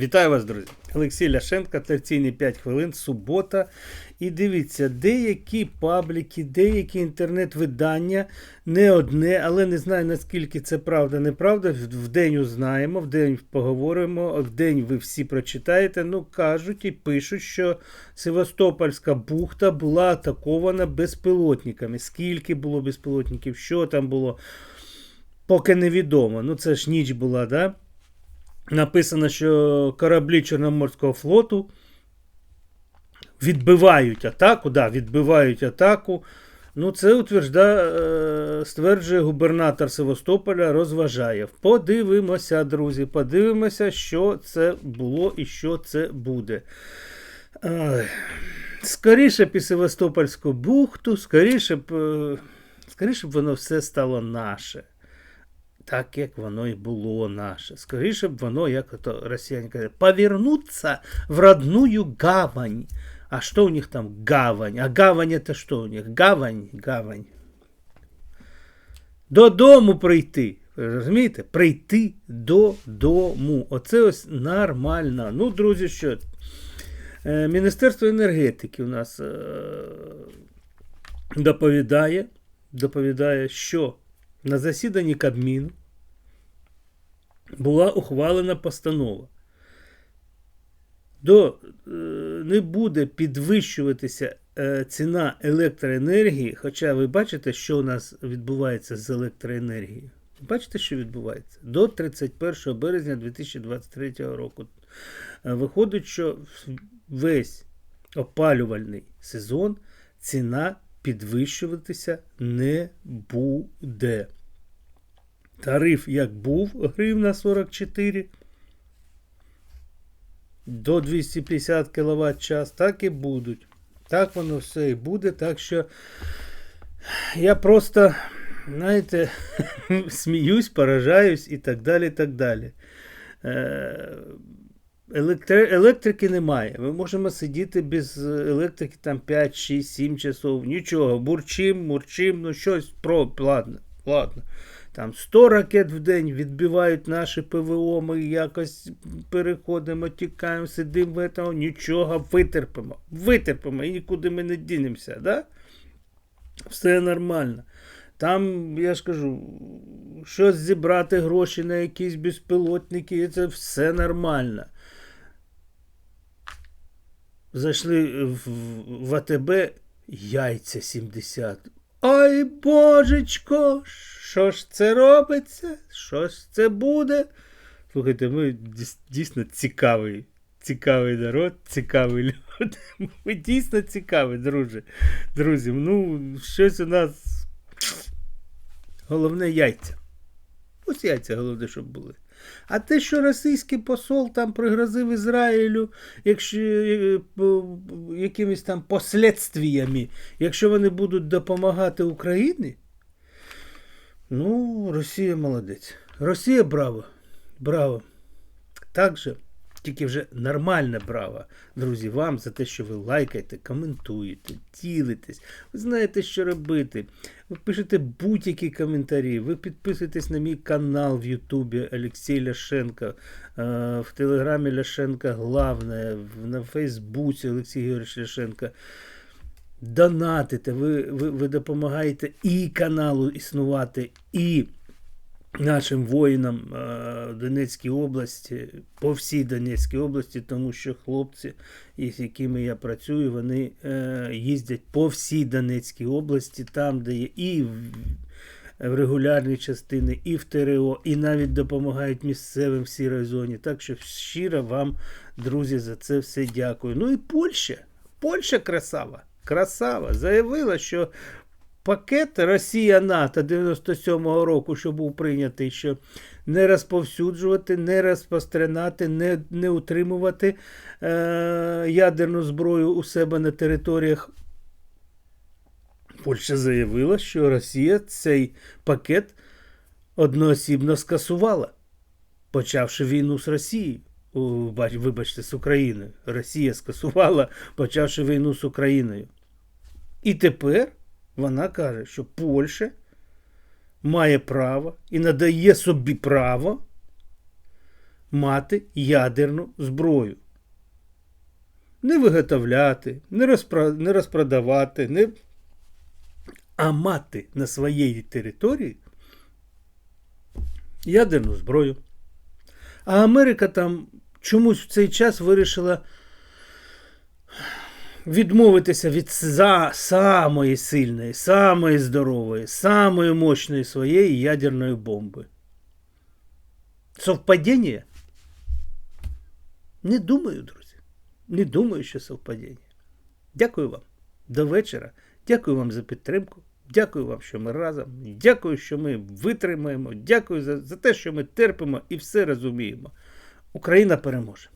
Вітаю вас, друзі! Олексій Ляшенко, терційні 5 хвилин, субота. І дивіться, деякі пабліки, деякі інтернет-видання, не одне, але не знаю наскільки це правда, неправда. Вдень узнаємо, вдень поговоримо, вдень ви всі прочитаєте. Ну, кажуть і пишуть, що Севастопольська бухта була атакована безпілотниками. Скільки було безпілотників, що там було, поки невідомо. Ну, це ж ніч була, да? Написано, що кораблі Чорноморського флоту відбивають атаку. Да, відбивають атаку. Ну, це утверждає, е, стверджує губернатор Севастополя, розважає. Подивимося, друзі, подивимося, що це було і що це буде. Скоріше і Севастопольську бухту, скоріше б, е, скоріше б воно все стало наше так, як воно і було наше. Скоріше б воно, як то росіяни кажуть, повернуться в родную гавань. А що у них там гавань? А гавань это що у них? Гавань, гавань. Додому прийти. Розумієте? Прийти додому. Оце ось нормально. Ну, друзі, що? Е, Міністерство енергетики у нас е, доповідає, доповідає, що на засіданні Кабміну була ухвалена постанова. До, е, не буде підвищуватися е, ціна електроенергії, хоча ви бачите, що у нас відбувається з електроенергією. Бачите, що відбувається? До 31 березня 2023 року. Е, Виходить, що весь опалювальний сезон ціна підвищуватися не буде. Тариф як був гривна 44 до 250 кВт час, так і будуть. Так воно все і буде. Так що я просто, знаєте, сміюсь, поражаюсь і так далі. так далі. Е, Електри... Електрики немає. Ми можемо сидіти без електрики там 5, 6, 7 часов. Нічого. Бурчим, мурчим, ну щось про. Ладно, ладно. Там 100 ракет в день відбивають наші ПВО, ми якось переходимо, тікаємо, сидимо в цьому, нічого, витерпимо. Витерпимо і нікуди ми не дінемося. Да? Все нормально. Там, я ж кажу, щось зібрати гроші на якісь безпілотники, і це все нормально. Зайшли в АТБ яйця 70. Ой, божечко, що ж це робиться? Що ж це буде? Слухайте, ми дійсно цікавий. Цікавий народ, цікавий люди. Ми дійсно цікаві, друже. Друзі, ну, щось у нас. Головне яйця. Ось яйця головне, щоб були. А те, що російський посол там пригрозив Ізраїлю, якщо е, якимись там послідствіями, якщо вони будуть допомагати Україні, ну, Росія молодець. Росія браво. Браво. Так же, тільки вже нормальне браво, друзі, вам за те, що ви лайкаєте, коментуєте, ділитесь. Ви знаєте, що робити. Ви пишете будь-які коментарі, ви підписуєтесь на мій канал в Ютубі Олексій Ляшенко, е, в Телеграмі Ляшенко Главне, на Фейсбуці Олексій Георгійович Ляшенко. Донатите, ви, ви, ви допомагаєте і каналу існувати, і нашим воїнам е, Донецькій області, по всій Донецькій області, тому що хлопці, із якими я працюю, вони е, їздять по всій Донецькій області, там, де є і в регулярні частини, і в ТРО, і навіть допомагають місцевим в сірій зоні. Так що щиро вам, друзі, за це все дякую. Ну і Польща. Польща красава. Красава. Заявила, що пакет Росія-НАТО 97-го року, що був прийнятий, що не розповсюджувати, не розпространати, не, не утримувати е, ядерну зброю у себе на територіях. Польща заявила, що Росія цей пакет одноосібно скасувала, почавши війну з Росією. Вибачте, з Україною. Росія скасувала, почавши війну з Україною. І тепер вона каже, що Польща має право і надає собі право мати ядерну зброю. Не виготовляти, не, розпро... не розпродавати, не... а мати на своїй території ядерну зброю. А Америка там чомусь в цей час вирішила відмовитися від за самої сильної, самої здорової, самої мощної своєї ядерної бомби. Совпадіння? Не думаю, друзі. Не думаю, що совпадіння. Дякую вам. До вечора. Дякую вам за підтримку. Дякую вам, що ми разом. Дякую, що ми витримаємо. Дякую за, за те, що ми терпимо і все розуміємо. Україна переможе.